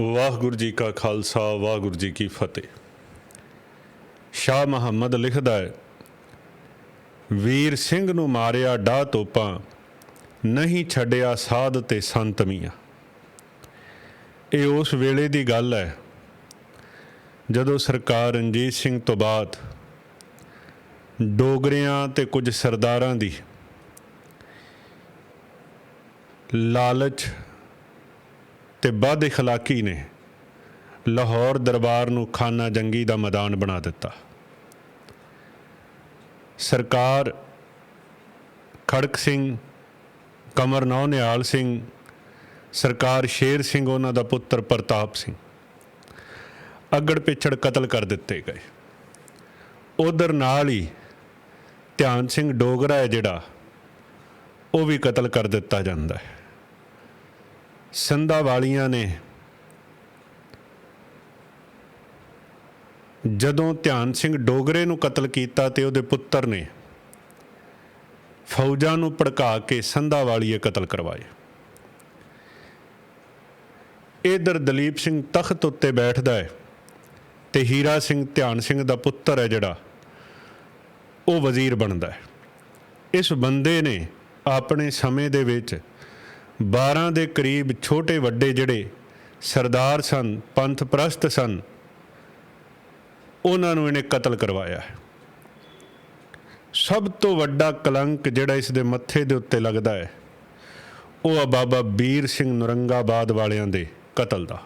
ਵਾਹਿਗੁਰੂ ਜੀ ਕਾ ਖਾਲਸਾ, ਵਾਹਿਗੁਰੂ ਜੀ ਕੀ ਫਤਿਹ। ਸ਼ਾਹ ਮੁਹੰਮਦ ਲਿਖਦਾ ਹੈ, ਵੀਰ ਸਿੰਘ ਨੂੰ ਮਾਰਿਆ ਡਾਹ ਤੋਪਾਂ, ਨਹੀਂ ਛੱਡਿਆ ਸਾਧ ਤੇ ਸੰਤ ਮੀਆਂ। ਇਹ ਉਸ ਵੇਲੇ ਦੀ ਗੱਲ ਹੈ, ਜਦੋਂ ਸਰਕਾਰ ਰਣਜੀਤ ਸਿੰਘ ਤੋਂ ਬਾਅਦ ਡੋਗਰਿਆਂ ਤੇ ਕੁਝ ਸਰਦਾਰਾਂ ਦੀ ਲਾਲਚ ਤੇ ਬਦ ਇਖਲਾਕੀ ਨੇ ਲਾਹੌਰ ਦਰਬਾਰ ਨੂੰ ਖਾਨਾ ਜੰਗੀ ਦਾ ਮੈਦਾਨ ਬਣਾ ਦਿੱਤਾ। ਸਰਕਾਰ ਖੜਕ ਸਿੰਘ, ਕਮਰ ਨੌ ਨਿਹਾਲ ਸਿੰਘ, ਸਰਕਾਰ ਸ਼ੇਰ ਸਿੰਘ, ਉਹਨਾਂ ਦਾ ਪੁੱਤਰ ਪ੍ਰਤਾਪ ਸਿੰਘ ਅੱਗੜ ਪਿਛੜ ਕਤਲ ਕਰ ਦਿੱਤੇ ਗਏ। ਉਧਰ ਨਾਲ ਹੀ ਧਿਆਨ ਸਿੰਘ ਡੋਗਰਾ ਹੈ ਜਿਹੜਾ, ਉਹ ਵੀ ਕਤਲ ਕਰ ਦਿੱਤਾ ਜਾਂਦਾ ਹੈ। ਸੰਧਾ ਵਾਲੀਆਂ ਨੇ ਜਦੋਂ ਧਿਆਨ ਸਿੰਘ ਡੋਗਰੇ ਨੂੰ ਕਤਲ ਕੀਤਾ ਤੇ ਉਹਦੇ ਪੁੱਤਰ ਨੇ ਫੌਜਾਂ ਨੂੰ ਭੜਕਾ ਕੇ ਸੰਧਾ ਵਾਲੀਏ ਕਤਲ ਕਰਵਾਏ। ਇਧਰ ਦਲੀਪ ਸਿੰਘ ਤਖਤ ਉੱਤੇ ਬੈਠਦਾ ਹੈ ਤੇ ਹੀਰਾ ਸਿੰਘ ਧਿਆਨ ਸਿੰਘ ਦਾ ਪੁੱਤਰ ਹੈ ਜਿਹੜਾ, ਉਹ ਵਜ਼ੀਰ ਬਣਦਾ ਹੈ। ਇਸ ਬੰਦੇ ਨੇ ਆਪਣੇ ਸਮੇਂ ਦੇ ਵਿੱਚ 12 ਦੇ ਕਰੀਬ ਛੋਟੇ ਵੱਡੇ ਜਿਹੜੇ ਸਰਦਾਰ ਸਨ, ਪੰਥ ਪ੍ਰਸਤ ਸਨ, ਉਹਨਾਂ ਨੂੰ ਇਹਨੇ ਕਤਲ ਕਰਵਾਇਆ ਹੈ। ਸਭ ਤੋਂ ਵੱਡਾ ਕਲੰਕ ਜਿਹੜਾ ਇਸ ਦੇ ਮੱਥੇ ਦੇ ਉੱਤੇ ਲੱਗਦਾ ਹੈ, ਉਹ ਆ ਬਾਬਾ ਵੀਰ ਸਿੰਘ ਨੁਰੰਗਾਬਾਦ ਵਾਲਿਆਂ ਦੇ ਕਤਲ ਦਾ।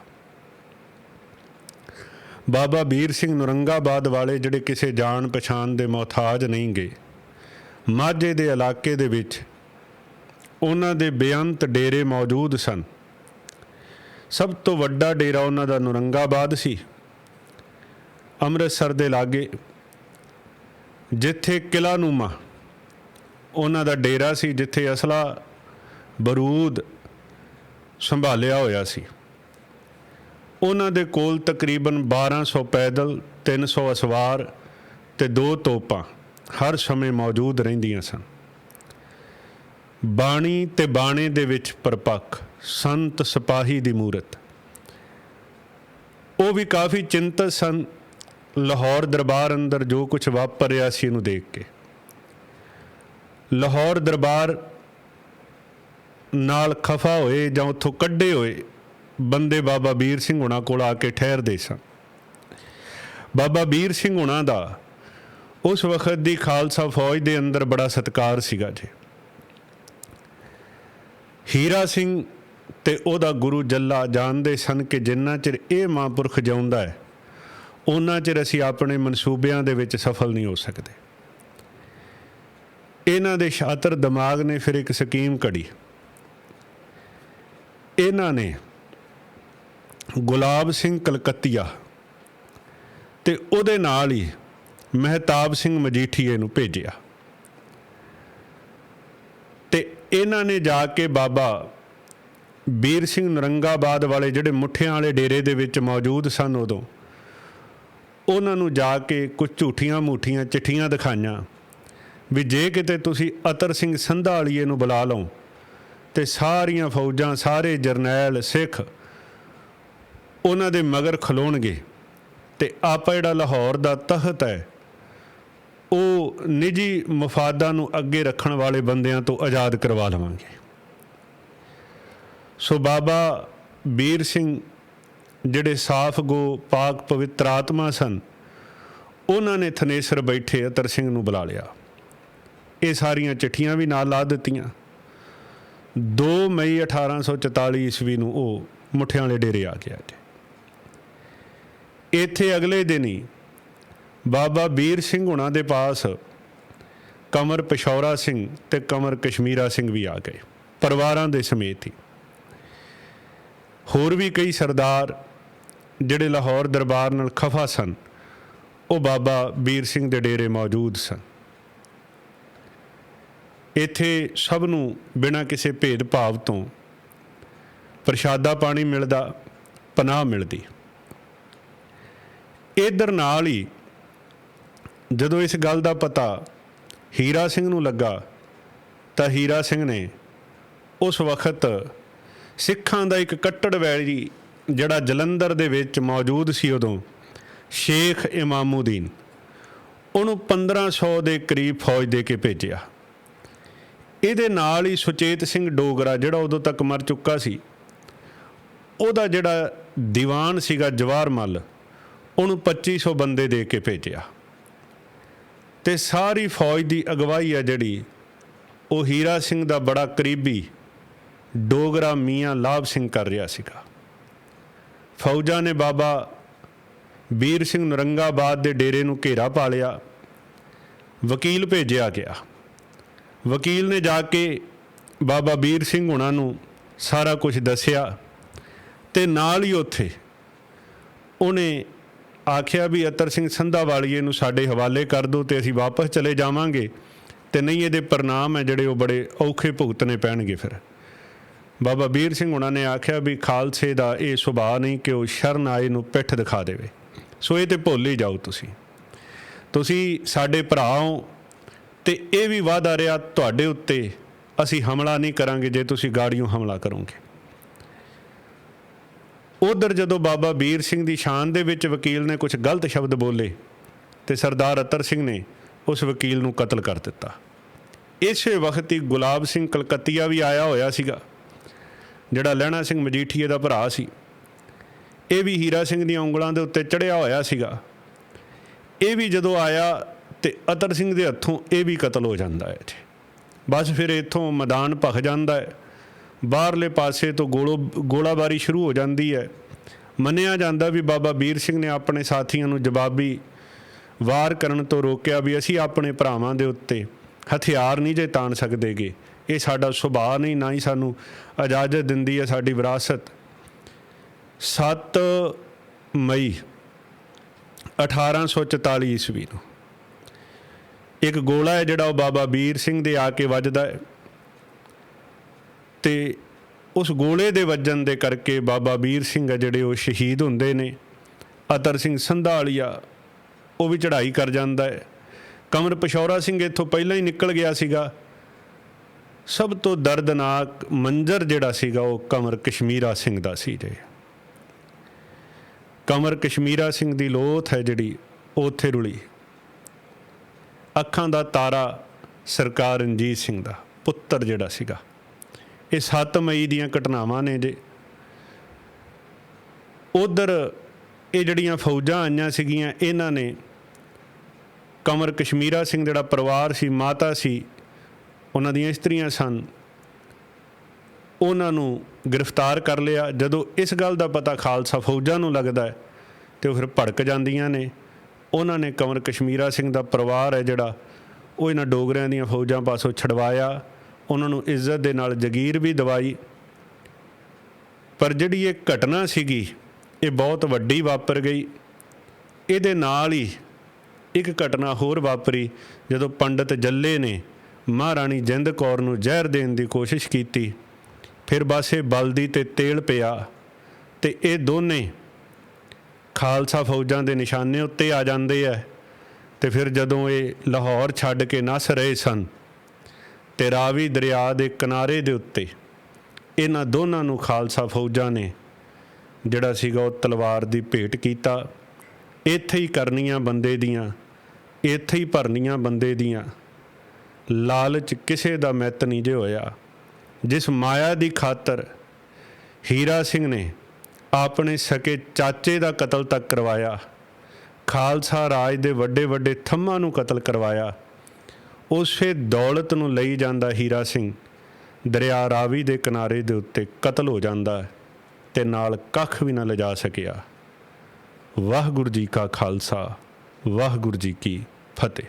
ਬਾਬਾ ਵੀਰ ਸਿੰਘ ਨੁਰੰਗਾਬਾਦ ਵਾਲੇ ਜਿਹੜੇ ਕਿਸੇ ਜਾਣ ਪਛਾਣ ਦੇ ਮੁਹਤਾਜ ਨਹੀਂ ਗਏ, ਮਾਝੇ ਦੇ ਇਲਾਕੇ ਦੇ ਵਿੱਚ ਉਹਨਾਂ ਦੇ ਬੇਅੰਤ ਡੇਰੇ ਮੌਜੂਦ ਸਨ। ਸਭ ਤੋਂ ਵੱਡਾ ਡੇਰਾ ਉਹਨਾਂ ਦਾ ਨੁਰੰਗਾਬਾਦ ਸੀ। ਅੰਮ੍ਰਿਤਸਰ ਦੇ ਲਾਗੇ, ਜਿੱਥੇ ਕਿਲਾ ਨੂਮਾ ਉਹਨਾਂ ਦਾ ਡੇਰਾ ਸੀ, ਜਿੱਥੇ ਅਸਲਾ ਬਰੂਦ ਸੰਭਾਲਿਆ ਹੋਇਆ ਸੀ। ਉਹਨਾਂ ਦੇ ਕੋਲ ਤਕਰੀਬਨ 1200 ਪੈਦਲ 300 ਅਸਵਾਰ ਤੇ ਦੋ ਤੋਪਾਂ ਹਰ ਸਮੇਂ ਮੌਜੂਦ ਰਹਿੰਦੀਆਂ ਸਨ। ਬਾਣੀ ਤੇ ਬਾਣੇ ਦੇ ਵਿੱਚ ਪਰਪੱਕ, ਸੰਤ ਸਿਪਾਹੀ ਦੀ ਮੂਰਤ। ਉਹ ਵੀ ਕਾਫੀ ਚਿੰਤਤ ਸਨ। ਲਾਹੌਰ ਦਰਬਾਰ ਅੰਦਰ ਜੋ ਕੁਝ ਵਾਪਰ ਰਿਹਾ ਸੀ ਇਹਨੂੰ ਦੇਖ ਕੇ। ਲਾਹੌਰ ਦਰਬਾਰ ਨਾਲ ਖਫਾ ਹੋਏ ਜਾਂ ਉੱਥੋਂ ਕੱਢੇ ਹੋਏ ਬੰਦੇ ਬਾਬਾ ਵੀਰ ਸਿੰਘ ਹੁਣਾਂ ਕੋਲ ਆ ਕੇ ਠਹਿਰਦੇ ਸਨ। ਬਾਬਾ ਵੀਰ ਸਿੰਘ ਹੁਣਾਂ ਦਾ ਉਸ ਵਕਤ ਦੀ ਖਾਲਸਾ ਫੌਜ ਦੇ ਅੰਦਰ ਬੜਾ ਸਤਿਕਾਰ ਸੀਗਾ ਜੀ। ਹੀਰਾ ਸਿੰਘ ਤੇ ਉਹਦਾ ਗੁਰੂ ਜੱਲਾ ਜਾਣਦੇ ਸਨ ਕਿ ਜਿੰਨਾ ਚਿਰ ਇਹ ਮਹਾਂਪੁਰਖ ਜਿਉਂਦਾ ਹੈ ਉਹਨਾਂ ਚਿਰ ਅਸੀਂ ਆਪਣੇ ਮਨਸੂਬਿਆਂ ਦੇ ਵਿੱਚ ਸਫਲ ਨਹੀਂ ਹੋ ਸਕਦੇ। ਇਹਨਾਂ ਦੇ ਸ਼ਾਤਰ ਦਿਮਾਗ ਨੇ ਫਿਰ ਇੱਕ ਸਕੀਮ ਕੜੀ ਇਹਨਾਂ ਨੇ ਗੁਲਾਬ ਸਿੰਘ ਕਲਕੱਤੀਆ ਤੇ ਉਹਦੇ ਨਾਲ ਹੀ ਮਹਿਤਾਬ ਸਿੰਘ ਮਜੀਠੀਏ ਨੂੰ ਭੇਜਿਆ ਤੇ ਇਹਨਾਂ ਨੇ ਜਾ ਕੇ ਬਾਬਾ ਵੀਰ ਸਿੰਘ ਨਰੰਗਾਬਾਦ ਵਾਲੇ ਜਿਹੜੇ ਮੁੱਠਿਆਂ ਵਾਲੇ ਡੇਰੇ ਦੇ ਵਿੱਚ ਮੌਜੂਦ ਸਨ ਉਦੋਂ, ਉਹਨਾਂ ਨੂੰ ਜਾ ਕੇ ਕੁਝ ਝੂਠੀਆਂ ਮੂਠੀਆਂ ਚਿੱਠੀਆਂ ਦਿਖਾਈਆਂ ਵੀ ਜੇ ਕਿਤੇ ਤੁਸੀਂ ਅਤਰ ਸਿੰਘ ਸੰਧਾ ਵਾਲੀਏ ਨੂੰ ਬੁਲਾ ਲਓ ਤੇ ਸਾਰੀਆਂ ਫੌਜਾਂ, ਸਾਰੇ ਜਰਨੈਲ, ਸਿੱਖ ਉਹਨਾਂ ਦੇ ਮਗਰ ਖਲੋਣਗੇ ਤੇ ਆਪਾਂ ਜਿਹੜਾ ਲਾਹੌਰ ਦਾ ਤਖਤ ਹੈ ਉਹ ਨਿੱਜੀ ਮਫਾਦਾਂ ਨੂੰ ਅੱਗੇ ਰੱਖਣ ਵਾਲੇ ਬੰਦਿਆਂ ਤੋਂ ਆਜ਼ਾਦ ਕਰਵਾ ਲਵਾਂਗੇ। ਸੋ ਬਾਬਾ ਵੀਰ ਸਿੰਘ ਜਿਹੜੇ ਸਾਫ਼ ਗੋ ਪਾਕ ਪਵਿੱਤਰ ਆਤਮਾ ਸਨ, ਉਹਨਾਂ ਨੇ ਥਨੇਸਰ ਬੈਠੇ ਅਤਰ ਸਿੰਘ ਨੂੰ ਬੁਲਾ ਲਿਆ। ਇਹ ਸਾਰੀਆਂ ਚਿੱਠੀਆਂ ਵੀ ਨਾਲ ਲਾ ਦਿੱਤੀਆਂ। 2 ਮਈ 1844 ਈਸਵੀ ਨੂੰ ਉਹ ਮੁੱਠਿਆਂ ਵਾਲੇ ਡੇਰੇ ਆ ਗਿਆ ਜੀ ਇੱਥੇ ਅਗਲੇ ਦਿਨ ਹੀ ਬਾਬਾ ਵੀਰ ਸਿੰਘ ਹੁਣਾਂ ਦੇ ਪਾਸ ਕਮਰ ਪਿਸ਼ੌਰਾ ਸਿੰਘ ਤੇ ਕਮਰ ਕਸ਼ਮੀਰਾ ਸਿੰਘ ਵੀ ਆ ਗਏ, ਪਰਿਵਾਰਾਂ ਦੇ ਸਮੇਤ ਹੀ। ਹੋਰ ਵੀ ਕਈ ਸਰਦਾਰ ਜਿਹੜੇ ਲਾਹੌਰ ਦਰਬਾਰ ਨਾਲ ਖਫਾ ਸਨ, ਉਹ ਬਾਬਾ ਵੀਰ ਸਿੰਘ ਦੇ ਡੇਰੇ ਮੌਜੂਦ ਸਨ। ਇੱਥੇ ਸਭ ਨੂੰ ਬਿਨਾਂ ਕਿਸੇ ਭੇਦਭਾਵ ਤੋਂ ਪ੍ਰਸ਼ਾਦਾ ਪਾਣੀ ਮਿਲਦਾ, ਪਨਾਹ ਮਿਲਦੀ। ਇਧਰ ਨਾਲ ਹੀ ਜਦੋਂ ਇਸ ਗੱਲ ਦਾ ਪਤਾ ਹੀਰਾ ਸਿੰਘ ਨੂੰ ਲੱਗਾ, ਤਾਂ ਹੀਰਾ ਸਿੰਘ ਨੇ ਉਸ ਵਕਤ ਸਿੱਖਾਂ ਦਾ ਇੱਕ ਕੱਟੜ ਵੈਰੀ ਜਿਹੜਾ ਜਲੰਧਰ ਦੇ ਵਿੱਚ ਮੌਜੂਦ ਸੀ ਉਦੋਂ, ਸ਼ੇਖ ਇਮਾਮੂਦੀਨ, ਉਹਨੂੰ 1500 ਦੇ ਕਰੀਬ ਫੌਜ ਦੇ ਕੇ ਭੇਜਿਆ। ਇਹਦੇ ਨਾਲ ਹੀ ਸੁਚੇਤ ਸਿੰਘ ਡੋਗਰਾ ਜਿਹੜਾ ਉਦੋਂ ਤੱਕ ਮਰ ਚੁੱਕਾ ਸੀ, ਉਹਦਾ ਜਿਹੜਾ ਦੀਵਾਨ ਸੀਗਾ ਜਵਾਰ ਮੱਲ, ਉਹਨੂੰ 2500 ਬੰਦੇ ਦੇ ਕੇ ਭੇਜਿਆ। ਤੇ ਸਾਰੀ ਫੌਜ ਦੀ ਅਗਵਾਈ ਆ ਜਿਹੜੀ, ਉਹ ਹੀਰਾ ਸਿੰਘ ਦਾ ਬੜਾ ਕਰੀਬੀ ਡੋਗਰਾ ਮੀਆਂ ਲਾਭ ਸਿੰਘ ਕਰ ਰਿਹਾ ਸੀਗਾ। ਫੌਜਾਂ ਨੇ ਬਾਬਾ ਵੀਰ ਸਿੰਘ ਨਰੰਗਾਬਾਦ ਦੇ ਡੇਰੇ ਨੂੰ ਘੇਰਾ ਪਾ ਲਿਆ, ਵਕੀਲ ਭੇਜਿਆ ਗਿਆ। ਵਕੀਲ ਨੇ ਜਾ ਕੇ ਬਾਬਾ ਵੀਰ ਸਿੰਘ ਹੁਣਾਂ ਨੂੰ ਸਾਰਾ ਕੁਝ ਦੱਸਿਆ ਤੇ ਨਾਲ ਹੀ ਉੱਥੇ ਉਹਨੇ ਆਖਿਆ ਵੀ ਅਤਰ ਸਿੰਘ ਸੰਧਾ ਵਾਲੀਏ ਨੂੰ ਸਾਡੇ ਹਵਾਲੇ ਕਰ ਦਿਓ ਤੇ ਅਸੀਂ ਵਾਪਸ ਚਲੇ ਜਾਵਾਂਗੇ ਤੇ ਨਹੀਂ ਇਹਦੇ ਪ੍ਰਣਾਮ ਹੈ ਜਿਹੜੇ ਉਹ ਬੜੇ ਔਖੇ ਭੁਗਤਣੇ ਪੈਣਗੇ ਫਿਰ। ਬਾਬਾ ਵੀਰ ਸਿੰਘ ਉਹਨਾਂ ਨੇ ਆਖਿਆ ਵੀ ਖਾਲਸੇ ਦਾ ਇਹ ਸੁਭਾਅ ਨਹੀਂ ਕਿ ਉਹ ਸ਼ਰਨ ਆਏ ਨੂੰ ਪਿੱਠ ਦਿਖਾ ਦੇਵੇ। ਸੋ ਇਹ ਤੇ ਭੁੱਲ ਹੀ ਜਾਓ ਤੁਸੀਂ। ਤੁਸੀਂ ਸਾਡੇ ਭਰਾ ਹੋ ਤੇ ਇਹ ਵੀ ਵਾਅਦਾ ਰਿਹਾ ਤੁਹਾਡੇ ਉੱਤੇ, ਅਸੀਂ ਹਮਲਾ ਨਹੀਂ ਕਰਾਂਗੇ ਜੇ ਤੁਸੀਂ ਗਾੜੀਆਂ ਹਮਲਾ ਕਰੋਗੇ। ਉਧਰ ਜਦੋਂ ਬਾਬਾ ਵੀਰ ਸਿੰਘ ਦੀ ਸ਼ਾਨ ਦੇ ਵਿੱਚ ਵਕੀਲ ਨੇ ਕੁਝ ਗਲਤ ਸ਼ਬਦ ਬੋਲੇ ਤੇ ਸਰਦਾਰ ਅਤਰ ਸਿੰਘ ਨੇ ਉਸ ਵਕੀਲ ਨੂੰ ਕਤਲ ਕਰ ਦਿੱਤਾ। ਇਸੇ ਵਕਤ ਹੀ ਗੁਲਾਬ ਸਿੰਘ ਕਲਕੱਤੀਆ ਵੀ ਆਇਆ ਹੋਇਆ ਸੀਗਾ, ਜਿਹੜਾ ਲਹਿਣਾ ਸਿੰਘ ਮਜੀਠੀਏ ਦਾ ਭਰਾ ਸੀ। ਇਹ ਵੀ ਹੀਰਾ ਸਿੰਘ ਦੀਆਂ ਉਂਗਲਾਂ ਦੇ ਉੱਤੇ ਚੜਿਆ ਹੋਇਆ ਸੀਗਾ। ਇਹ ਵੀ ਜਦੋਂ ਆਇਆ ਤੇ ਅਤਰ ਸਿੰਘ ਦੇ ਹੱਥੋਂ ਇਹ ਵੀ ਕਤਲ ਹੋ ਜਾਂਦਾ ਹੈ ਬਸ ਫਿਰ ਇੱਥੋਂ ਮੈਦਾਨ ਭਖ ਜਾਂਦਾ ਹੈ। ਬਾਹਰਲੇ ਪਾਸੇ ਤੋਂ ਗੋਲੋ ਗੋਲਾਬਾਰੀ ਸ਼ੁਰੂ ਹੋ ਜਾਂਦੀ ਹੈ। ਮੰਨਿਆ ਜਾਂਦਾ ਵੀ ਬਾਬਾ ਵੀਰ ਸਿੰਘ ਨੇ ਆਪਣੇ ਸਾਥੀਆਂ ਨੂੰ ਜਵਾਬੀ ਵਾਰ ਕਰਨ ਤੋਂ ਰੋਕਿਆ ਵੀ ਅਸੀਂ ਆਪਣੇ ਭਰਾਵਾਂ ਦੇ ਉੱਤੇ ਹਥਿਆਰ ਨਹੀਂ ਜੇ ਤਾਣ ਸਕਦੇਗੇ। ਇਹ ਸਾਡਾ ਸੁਭਾਅ ਨਹੀਂ, ਨਾ ਹੀ ਸਾਨੂੰ ਇਜਾਜ਼ਤ ਦਿੰਦੀ ਹੈ ਸਾਡੀ ਵਿਰਾਸਤ। 7 ਮਈ 1844 ਈਸਵੀ ਨੂੰ ਇੱਕ ਗੋਲਾ ਹੈ ਜਿਹੜਾ ਉਹ ਬਾਬਾ ਵੀਰ ਸਿੰਘ ਦੇ ਆ ਕੇ ਵੱਜਦਾ ਹੈ। ਤੇ ਉਸ ਗੋਲੇ ਦੇ ਵੱਜਣ ਦੇ ਕਰਕੇ ਬਾਬਾ ਵੀਰ ਸਿੰਘ ਆ ਜਿਹੜੇ ਉਹ ਸ਼ਹੀਦ ਹੁੰਦੇ ਨੇ। ਅਤਰ ਸਿੰਘ ਸੰਧਾਲੀਆ, ਉਹ ਵੀ ਚੜ੍ਹਾਈ ਕਰ ਜਾਂਦਾ ਹੈ। ਕਮਰ ਪਸ਼ੌਰਾ ਸਿੰਘ ਇੱਥੋਂ ਪਹਿਲਾਂ ਹੀ ਨਿਕਲ ਗਿਆ ਸੀਗਾ। ਸਭ ਤੋਂ ਦਰਦਨਾਕ ਮੰਜ਼ਰ ਜਿਹੜਾ ਸੀਗਾ ਉਹ ਕਮਰ ਕਸ਼ਮੀਰਾ ਸਿੰਘ ਦਾ ਸੀ ਜੇ। ਕਮਰ ਕਸ਼ਮੀਰਾ ਸਿੰਘ ਦੀ ਲੋਥ ਹੈ ਜਿਹੜੀ, ਉਹ ਉੱਥੇ ਰੁਲੀ। ਅੱਖਾਂ ਦਾ ਤਾਰਾ ਸਰਕਾਰ ਰਣਜੀਤ ਸਿੰਘ ਦਾ, ਪੁੱਤਰ ਜਿਹੜਾ ਸੀਗਾ। ਇਹ 7 ਮਈ ਦੀਆਂ ਘਟਨਾਵਾਂ ਨੇ ਜੇ। ਉਧਰ ਇਹ ਜਿਹੜੀਆਂ ਫੌਜਾਂ ਆਈਆਂ ਸੀਗੀਆਂ, ਇਹਨਾਂ ਨੇ ਕਮਰ ਕਸ਼ਮੀਰਾ ਸਿੰਘ ਜਿਹੜਾ ਪਰਿਵਾਰ ਸੀ, ਮਾਤਾ ਸੀ, ਉਹਨਾਂ ਦੀਆਂ ਇਸਤਰੀਆਂ ਸਨ। ਉਹਨਾਂ ਨੂੰ ਗ੍ਰਿਫਤਾਰ ਕਰ ਲਿਆ। ਜਦੋਂ ਇਸ ਗੱਲ ਦਾ ਪਤਾ ਖਾਲਸਾ ਫੌਜਾਂ ਨੂੰ ਲੱਗਦਾ ਹੈ, ਤੇ ਉਹ ਫਿਰ ਭੜਕ ਜਾਂਦੀਆਂ ਨੇ। ਉਹਨਾਂ ਨੇ ਕਮਰ ਕਸ਼ਮੀਰਾ ਸਿੰਘ ਦਾ ਪਰਿਵਾਰ ਹੈ ਜਿਹੜਾ, ਉਹ ਇਹਨਾਂ ਡੋਗਰਿਆਂ ਦੀਆਂ ਫੌਜਾਂ ਪਾਸੋਂ ਛਡਵਾਇਆ। ਉਹਨਾਂ ਨੂੰ ਇੱਜ਼ਤ ਦੇ ਨਾਲ ਜਗੀਰ ਵੀ ਦਵਾਈ। ਪਰ ਜਿਹੜੀ ਇਹ ਘਟਨਾ ਸੀਗੀ, ਇਹ ਬਹੁਤ ਵੱਡੀ ਵਾਪਰ ਗਈ। ਇਹਦੇ ਨਾਲ ਹੀ ਇੱਕ ਘਟਨਾ ਹੋਰ ਵਾਪਰੀ, ਜਦੋਂ ਪੰਡਤ ਜੱਲੇ ਨੇ ਮਹਾਰਾਣੀ ਜਿੰਦ ਕੌਰ ਨੂੰ ਜ਼ਹਿਰ ਦੇਣ ਦੀ ਕੋਸ਼ਿਸ਼ ਕੀਤੀ। ਫਿਰ ਬਸ ਇਹ ਬਲਦੀ ਤੇ ਤੇਲ ਪਿਆ ਤੇ ਇਹ ਦੋਨੇ ਖਾਲਸਾ ਫੌਜਾਂ ਦੇ ਨਿਸ਼ਾਨੇ ਉੱਤੇ ਆ ਜਾਂਦੇ ਆ। ਤੇ ਫਿਰ ਜਦੋਂ ਇਹ ਲਾਹੌਰ ਛੱਡ ਕੇ ਨਸ ਰਹੇ ਸਨ ਤੇ ਰਾਵੀ ਦਰਿਆ ਦੇ ਕਿਨਾਰੇ ਦੇ ਉੱਤੇ। ਇਹਨਾਂ ਦੋਨਾਂ ਨੂੰ ਖਾਲਸਾ ਫੌਜਾਂ ਨੇ, ਜਿਹੜਾ ਸੀਗਾ ਉਹ ਤਲਵਾਰ ਦੀ ਭੇਟ ਕੀਤਾ। ਇੱਥੇ ਹੀ ਕਰਨੀਆਂ ਬੰਦੇ ਦੀਆਂ, ਇੱਥੇ ਹੀ ਭਰਨੀਆਂ ਬੰਦੇ ਦੀਆਂ। ਲਾਲਚ ਕਿਸੇ ਦਾ ਮਿੱਤ ਨਹੀਂ ਜੇ ਹੋਇਆ। ਜਿਸ ਮਾਇਆ ਦੀ ਖਾਤਰ ਹੀਰਾ ਸਿੰਘ ਨੇ ਆਪਣੇ ਸਕੇ ਚਾਚੇ ਦਾ ਕਤਲ ਤੱਕ ਕਰਵਾਇਆ। ਖਾਲਸਾ ਰਾਜ ਦੇ ਵੱਡੇ ਵੱਡੇ ਥੰਮਾਂ ਨੂੰ ਕਤਲ ਕਰਵਾਇਆ। ਉਸੇ ਦੌਲਤ ਨੂੰ ਲਈ ਜਾਂਦਾ ਹੀਰਾ ਸਿੰਘ। ਦਰਿਆ ਰਾਵੀ ਦੇ ਕਿਨਾਰੇ ਦੇ ਉੱਤੇ ਕਤਲ ਹੋ ਜਾਂਦਾ ਹੈ ਤੇ ਨਾਲ ਕੱਖ ਵੀ ਨਾ ਲਿਜਾ ਸਕਿਆ। ਵਾਹਿਗੁਰੂ ਜੀ ਕਾ ਖਾਲਸਾ, ਵਾਹਿਗੁਰੂ ਜੀ ਕੀ ਫਤਿਹ।